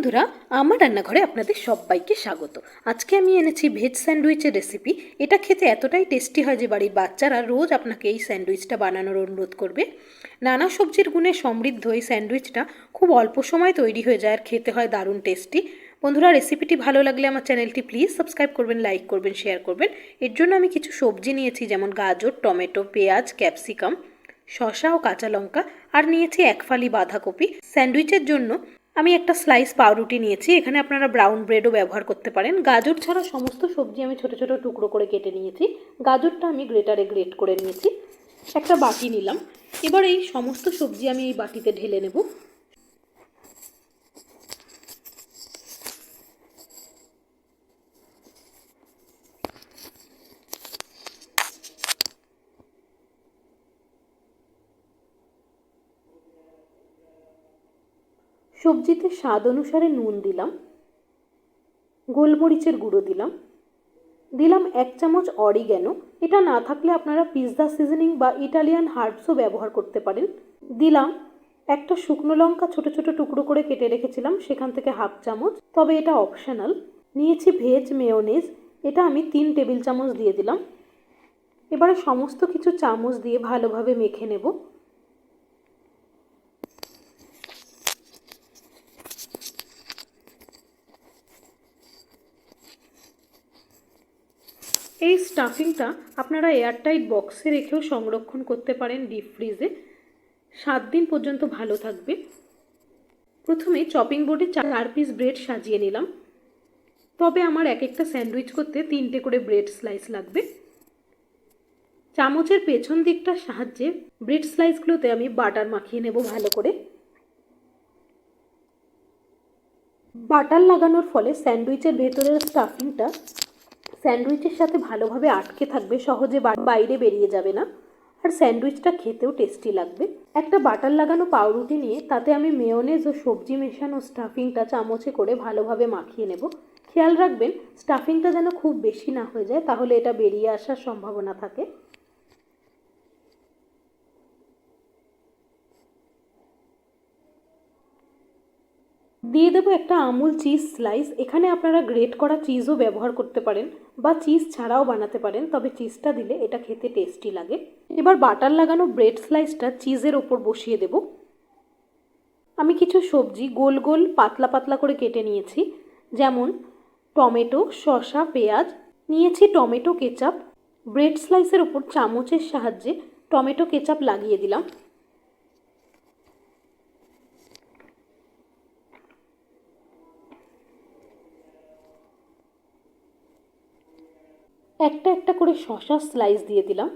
বন্ধুরা, আমার রান্নাঘরে আপনাদের সবাইকে স্বাগত। আজকে আমি এনেছি ভেজ স্যান্ডউইচের রেসিপি। এটা খেতে এতটাই টেস্টি হয় যে বাড়ির বাচ্চারা রোজ আপনাকে এই স্যান্ডউইচটা বানানোর অনুরোধ করবে। নানা সবজির গুণে সমৃদ্ধ এই স্যান্ডউইচটা খুব অল্প সময় তৈরি হয়ে যায় আর খেতে হয় দারুণ টেস্টি। বন্ধুরা, রেসিপিটি ভালো লাগলে আমার চ্যানেলটি প্লিজ সাবস্ক্রাইব করবেন, লাইক করবেন, শেয়ার করবেন। এর জন্য আমি কিছু সবজি নিয়েছি, যেমন গাজর, টমেটো, পেঁয়াজ, ক্যাপসিকাম, শসা ও কাঁচা লঙ্কা। আর নিয়েছি এক ফালি বাঁধাকপি। স্যান্ডউইচের জন্য আমি একটা স্লাইস পাউরুটি নিয়েছি, এখানে আপনারা ব্রাউন ব্রেডও ব্যবহার করতে পারেন। গাজর ছাড়া সমস্ত সবজি আমি ছোট ছোট টুকরো করে কেটে নিয়েছি। গাজরটা আমি গ্রেটারে গ্রেট করে নিয়েছি। একটা বাটি নিলাম। এবার এই সমস্ত সবজি আমি এই বাটিতে ঢেলে নেব। সবজিতে স্বাদ অনুসারে নুন দিলাম, গোলমরিচের গুঁড়ো দিলাম দিলাম এক চামচ অরিগ্যানো। এটা না থাকলে আপনারা পিৎজা সিজনিং বা ইটালিয়ান হার্বসও ব্যবহার করতে পারেন। দিলাম একটা শুকনো লঙ্কা ছোট ছোট টুকরো করে কেটে রেখেছিলাম, সেখান থেকে হাফ চামচ। তবে এটা অপশনাল। নিয়েছি ভেজ মেয়োনেজ, এটা আমি তিন টেবিল চামচ দিয়ে দিলাম। এবারে সমস্ত কিছু চামচ দিয়ে ভালোভাবে মেখে নেব। এই স্টাফিংটা আপনারা এয়ারটাইট বক্সে রেখেও সংরক্ষণ করতে পারেন ডিপ ফ্রিজে সাত দিন পর্যন্ত ভালো থাকবে। প্রথমে চপিং বোর্ডে চার পিস ব্রেড সাজিয়ে নিলাম। তবে আমার এক একটা স্যান্ডউইচ করতে তিনটে করে ব্রেড স্লাইস লাগবে। চামচের পেছন দিকটার সাহায্যে ব্রেড স্লাইসগুলোতে আমি বাটার মাখিয়ে নেব ভালো করে। বাটার লাগানোর ফলে স্যান্ডউইচের ভেতরের স্টাফিংটা স্যান্ডউইচের সাথে ভালোভাবে আটকে থাকবে, সহজে বাইরে বেরিয়ে যাবে না। আর স্যান্ডউইচটা খেতেও টেস্টি লাগবে। একটা বাটার লাগানো পাউরুটি নিয়ে তাতে আমি মেয়নেজ ও সবজি মেশানো স্টাফিংটা চামচে করে ভালোভাবে মাখিয়ে নেব। খেয়াল রাখবেন, স্টাফিংটা যেন খুব বেশি না হয়ে যায়, তাহলে এটা বেরিয়ে আসার সম্ভাবনা থাকে। দিয়ে দেবো একটা আমুল চিজ স্লাইস এখানে আপনারা গ্রেট করা চিজও ব্যবহার করতে পারেন বা চিজ ছাড়াও বানাতে পারেন, তবে চিজটা দিলে এটা খেতে টেস্টি লাগে। এবার বাটার লাগানো ব্রেড স্লাইসটা চিজের ওপর বসিয়ে দেব। আমি কিছু সবজি গোল গোল পাতলা পাতলা করে কেটে নিয়েছি, যেমন টমেটো, শসা, পেঁয়াজ। নিয়েছি টমেটো কেচাপ। ব্রেড স্লাইসের ওপর চামচের সাহায্যে টমেটো কেচাপ লাগিয়ে দিলাম। একটা একটা করে শশা স্লাইস দিয়ে দিলাম।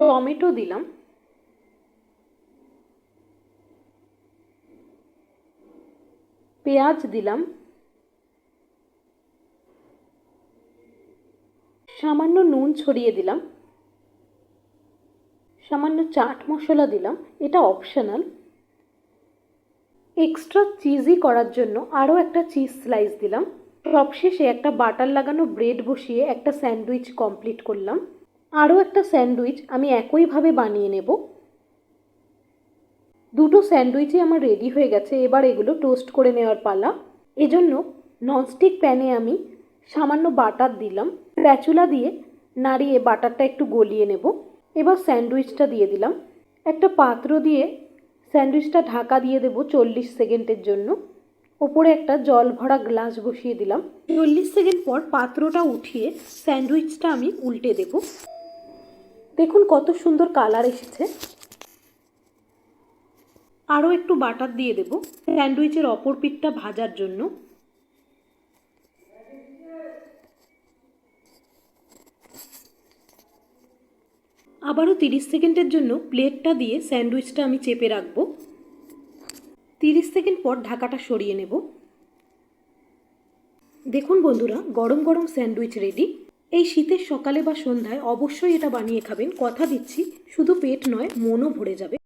টমেটো দিলাম। পেঁয়াজ দিলাম। সামান্য নুন ছড়িয়ে দিলাম। সামান্য চাট মশলা দিলাম। এটা অপশনাল এক্সট্রা চিজি করার জন্য আরও একটা চিজ স্লাইস দিলাম। সবশেষে একটা বাটার লাগানো ব্রেড বসিয়ে একটা স্যান্ডউইচ কমপ্লিট করলাম। আরও একটা স্যান্ডউইচ আমি একইভাবে বানিয়ে নেব। দুটো স্যান্ডউইচই আমার রেডি হয়ে গেছে। এবার এগুলো টোস্ট করে নেওয়ার পালা। এজন্য ননস্টিক প্যানে আমি সামান্য বাটার দিলাম। প্যাচুলা দিয়ে নাড়িয়ে বাটারটা একটু গলিয়ে নেব। এবার স্যান্ডউইচটা দিয়ে দিলাম। একটা পাত্র দিয়ে স্যান্ডউইচটা ঢাকা দিয়ে দেবো চল্লিশ সেকেন্ডের জন্য। ওপরে একটা জল ভরা গ্লাস বসিয়ে দিলাম। চল্লিশ সেকেন্ড পর পাত্রটা উঠিয়ে স্যান্ডউইচটা আমি উল্টে দেব। দেখুন কত সুন্দর কালার এসেছে। আরও একটু বাটার দিয়ে দেব। স্যান্ডউইচের অপর পিঠটা ভাজার জন্য। আবারও তিরিশ সেকেন্ডের জন্য প্লেটটা দিয়ে স্যান্ডউইচটা আমি চেপে রাখব। তিরিশ সেকেন্ড পর ঢাকাটা সরিয়ে নেব। দেখুন বন্ধুরা, গরম গরম স্যান্ডউইচ রেডি। এই শীতের সকালে বা সন্ধ্যায় অবশ্যই এটা বানিয়ে খাবেন। কথা দিচ্ছি, শুধু পেট নয়, মনও ভরে যাবে।